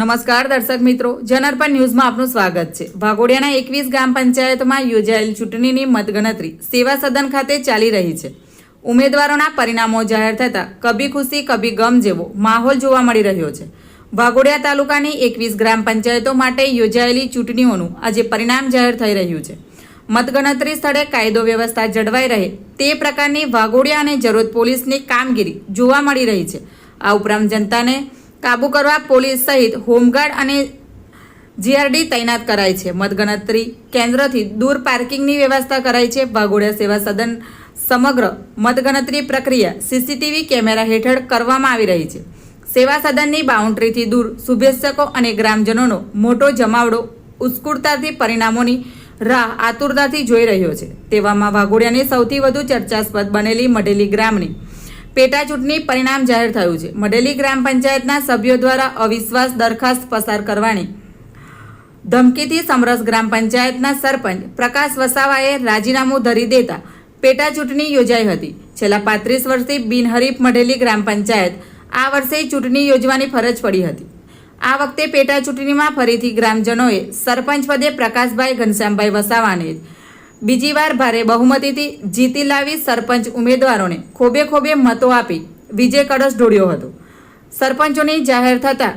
નમસ્કાર દર્શક મિત્રો, જનાર્પણ ન્યૂઝમાં આપનું સ્વાગત છે. ભાગોડિયાના એકવીસ ગ્રામ પંચાયતમાં યોજાયેલ ચૂંટણીની મતગણતરી સેવા સદન ખાતે ચાલી રહી છે. ઉમેદવારોના પરિણામો જાહેર થતાં કભી ખુશી, કભી ગમ જેવો માહોલ જોવા મળી રહ્યો છે. ભાગોડિયા તાલુકાની એકવીસ ગ્રામ પંચાયતો માટે યોજાયેલી ચૂંટણીઓનું આજે પરિણામ જાહેર થઈ રહ્યું છે. મતગણતરી સ્થળે કાયદો વ્યવસ્થા જળવાઈ રહે તે પ્રકારની વાઘોડિયા અને જરોદ પોલીસની કામગીરી જોવા મળી રહી છે. આ ઉપરાંત જનતાને કાબુ કરવા પોલીસ સહિત હોમગાર્ડ અને જીઆરડી તૈનાત કરાઈ છે. મતગણતરી કેન્દ્રથી દૂર પાર્કિંગની વ્યવસ્થા કરાઈ છે. વાઘોડિયા સેવા સદન સમગ્ર મતગણતરી પ્રક્રિયા સીસીટીવી કેમેરા હેઠળ કરવામાં આવી રહી છે. સેવા સદનની બાઉન્ડ્રીથી દૂર શુભેચ્છકો અને ગ્રામજનોનો મોટો જમાવડો ઉસ્કુરતાથી પરિણામોની રાહ આતુરતાથી જોઈ રહ્યો છે. તેવામાં વાઘોડિયાની સૌથી વધુ ચર્ચાસ્પદ બનેલી મઢેલી ગ્રામની પેટા ચૂંટણી પરિણામ જાહેર થયું છે. મડેલી ગ્રામ પંચાયતના સભ્યો દ્વારા અવિશ્વાસ દરખાસ્ત પસાર કરવાની ધમકીથી સમરસ ગ્રામ પંચાયતના સરપંચ પ્રકાશ વસાવાએ રાજીનામું ધરી દેતા પેટા ચૂંટણી યોજાઈ હતી. છેલ્લા પાંત્રીસ વર્ષથી બિનહરીફ મઢેલી ગ્રામ પંચાયત આ વર્ષે ચૂંટણી યોજવાની ફરજ પડી હતી. આ વખતે પેટા ચૂંટણીમાં ફરીથી ગ્રામજનોએ સરપંચ પદે પ્રકાશભાઈ ઘનશ્યામભાઈ વસાવાને બીજી વાર ભારે બહુમતીથી જીતી લાવી સરપંચ ઉમેદવારોને ખોબે ખોબે મતો આપી વિજય કળશ ઢોળ્યો હતો. સરપંચોની જાહેર થતા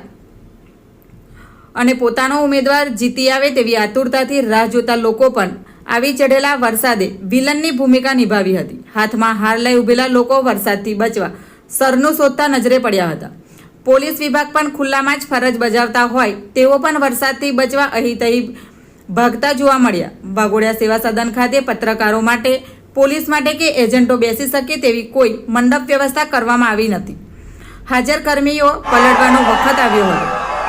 અને પોતાનો ઉમેદવાર જીતી આવે તેવી આતુરતાથી રાહ જોતા લોકો પણ આવી ચઢેલા વરસાદે વિલનની ભૂમિકા નિભાવી હતી. હાથમાં હાર લઈ ઉભેલા લોકો વરસાદથી બચવા સરનું શોધતા નજરે પડ્યા હતા. પોલીસ વિભાગ પણ ખુલ્લામાં જ ફરજ બજાવતા હોય તેઓ પણ વરસાદથી બચવા અહીં તહીં ભાગતા જોવા મળ્યા. વાઘોડિયા સેવા સદન ખાતે પત્રકારો માટે, પોલીસ માટે કે એજન્ટો બેસી શકે તેવી કોઈ મંડપ વ્યવસ્થા કરવામાં આવી નથી. હાજર કર્મીઓ પલટવાનો વખત આવ્યો હતો.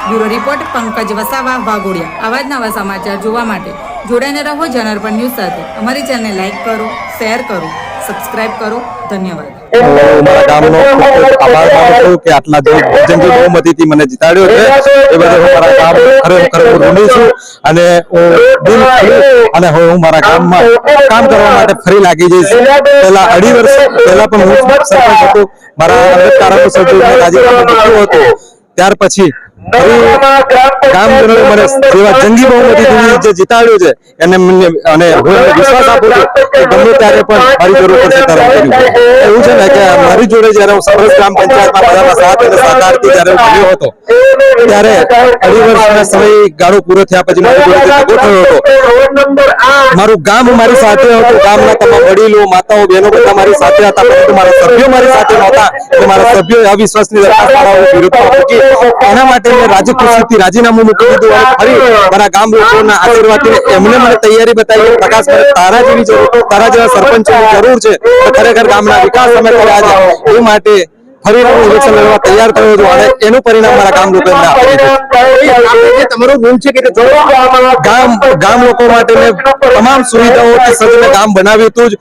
Bureau report Pankaj Vasava, Vaghodia. આવા જ નવા સમાચાર જોવા માટે જોડાઈને રહો જનરપણ ન્યૂઝ સાથે. અમારી ચેનલને લાઇક કરો, શેર કરો, સબસ્ક્રાઇબ કરો. ધન્યવાદ. મારા ગામનો ખૂબ ખૂબ આભાર માનું છું કે આટલા જંગી બહુમતીથી મને જીતાડ્યો છે. એ બદલ હું મારા ગામ ખરેખર હું ઋણી છું અને હું દિલ અને હું મારા ગામમાં કામ કરવા માટે ફરી લાગી જઈશ. પહેલા અઢી વર્ષ પહેલા પણ હું સરપંચ હતો. મારા રાજીનામું મૂક્યું હતું. ત્યાર પછી મારી જોડે જયારે અઢી વર્ષના સમય ગાળો પૂરો થયા પછી મારી જોડે થયો હતો. મારું ગામ મારી સાથે હતું. ગામના તમામ વડીલો, માતાઓ, બહેનો બધા મારી સાથે હતા. પરંતુ મારા સભ્યો મારી સાથે નહોતા. મારા સભ્યોએ અવિશ્વાસની દરખાસ્ત એના માટે મેં રાજી રાજીનામું મૂકી દીધું અને ફરી મારા ગામ લોકોના આશીર્વાદથી એમને મને તૈયારી બતાવી પ્રકાશ તારા જેવી જરૂર તારા જેવા સરપંચની જરૂર છે. ખરેખર ગામના વિકાસ અમે કર્યા છે. એ માટે ફરી હું મારા લોકો માટે મેં તમામ સુવિધાઓ સજ્જ ગામ બનાવ્યું હતું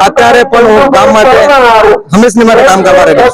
અત્યારે પણ હું ગામ માટે હંમેશની માટે કામ કરવા રહ્યો